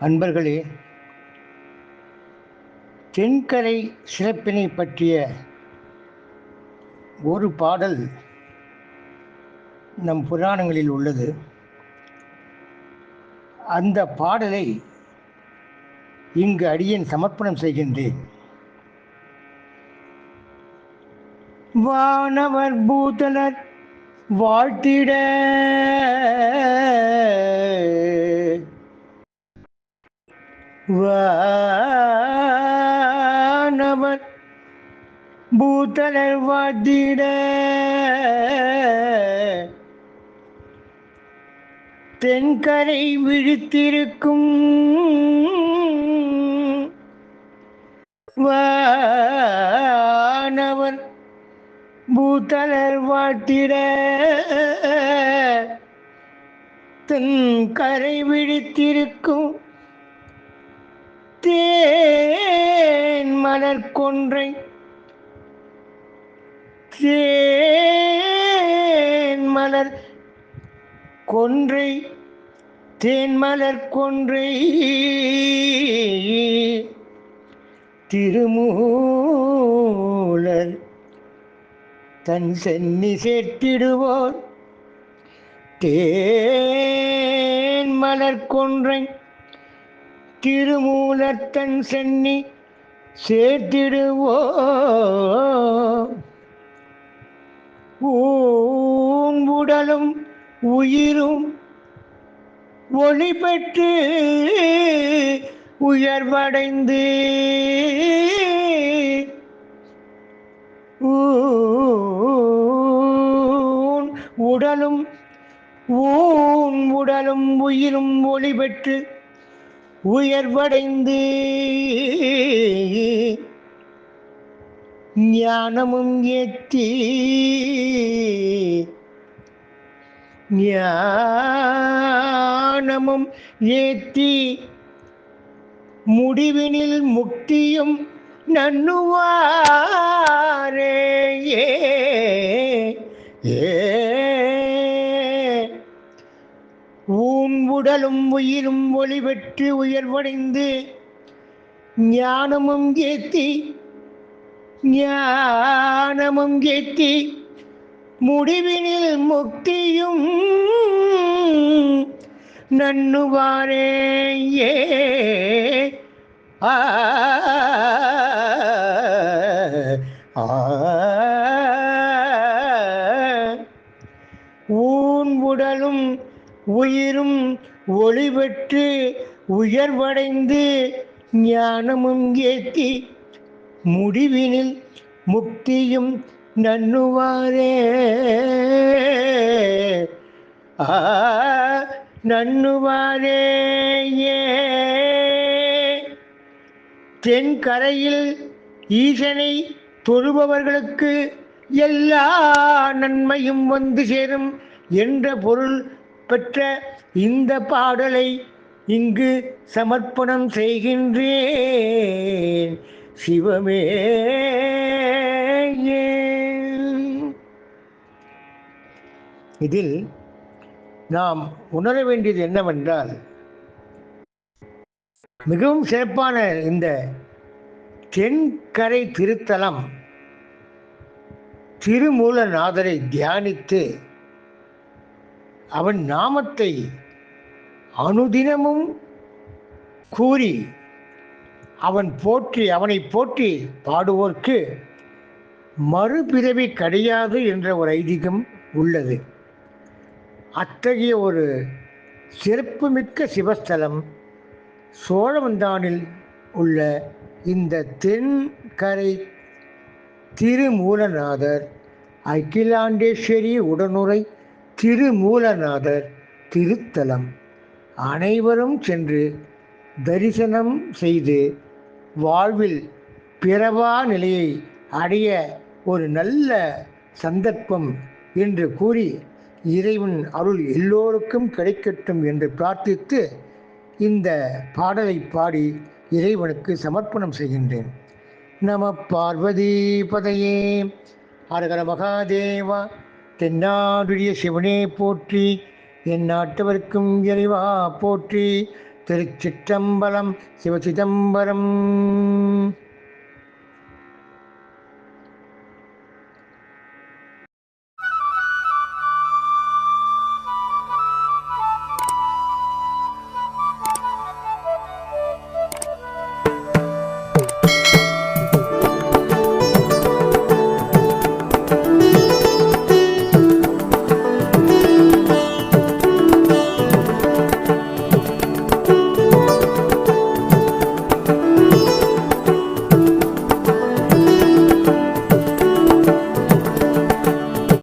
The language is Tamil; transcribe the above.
அன்பர்களே தென்கரை சிறப்பினை பற்றிய ஒரு பாடல் நம் புராணங்களில் உள்ளது. அந்த பாடலை இங்கு அடியேன் சமர்ப்பணம் செய்கின்றேன். வானவர் பூதலர் வாழ்த்திட வா பூதலர் வாத்திட தென்கரை விழித்திருக்கும் வானவர் பூத்தலர் வாட்டிட தென்கரை விழித்திருக்கும் தேன் மலர் கொன்றை தேன்மலர் கொன்றை தேன்மலர் கொன்றை திருமூலர் தன் சென்னி சேர்த்திடுவோர் தேன்மலர் கொன்றை திருமூலர் தன் சென்னி சேர்த்திடுவோ ஊன் உடலும் உயிரும் ஒளி பெற்று உயர்வடைந்து உடலும் ஊன் உடலும் உயிரும் ஒளி பெற்று உயர்வடைந்து ஞானமும் எத்தி ஞானமும் ஏத்தி முடிவினில் முக்தியும் நன்னுவாரே. ஏ ஊன் உடலும் உயிரும் ஒளி பெற்று உயர்வடைந்து ஞானமும் ஏத்தி ஞானமும் கெத்தி முடிவினில் முக்தியும் நன்னுவாரே ஏ. ஆ. ஊன் உடலும் உயிரும் ஒளிபெற்று உயர்வடைந்து ஞானமும் ஏத்தி முடிவினில் முக்தியும் நன்னுவாரே ஆ நன்னுவாரே தென்கரையில் ஈசனை தொழுபவர்களுக்கு எல்லா நன்மையும் வந்து சேரும் என்ற பொருள் பெற்ற இந்த பாடலை இங்கு சமர்ப்பணம் செய்கின்றே சிவமே. இதில் நாம் உணர வேண்டியது என்னவென்றால் மிகவும் சிறப்பான இந்த தென்கரை திருத்தலம் திருமூலநாதரை தியானித்து அவன் நாமத்தை அனுதினமும் கூறி அவன் போற்றி அவனை போற்றி பாடுவோர்க்கு மறுபிறவி கிடையாது என்ற ஒரு ஐதீகம் உள்ளது. அத்தகைய ஒரு சிறப்புமிக்க சிவஸ்தலம் சோழவந்தானில் உள்ள இந்த தென்கரை திருமூலநாதர் அகிலாண்டேஸ்வரி உடனுரை திருமூலநாதர் திருத்தலம் அனைவரும் சென்று தரிசனம் செய்து வாழ்வில் பிறவா நிலையை அடைய ஒரு நல்ல சந்தர்ப்பம் என்று கூறி இறைவன் அருள் எல்லோருக்கும் கிடைக்கட்டும் என்று பிரார்த்தித்து இந்த பாடலை பாடி இறைவனுக்கு சமர்ப்பணம் செய்கின்றேன். நம பார்வதி பதையே அரகர மகாதேவா தென்னாடுடைய சிவனே போற்றி என் நாட்டவர்க்கும் இறைவா போற்றி திருச்சிற்றம்பலம் சிவசிதம்பரம்.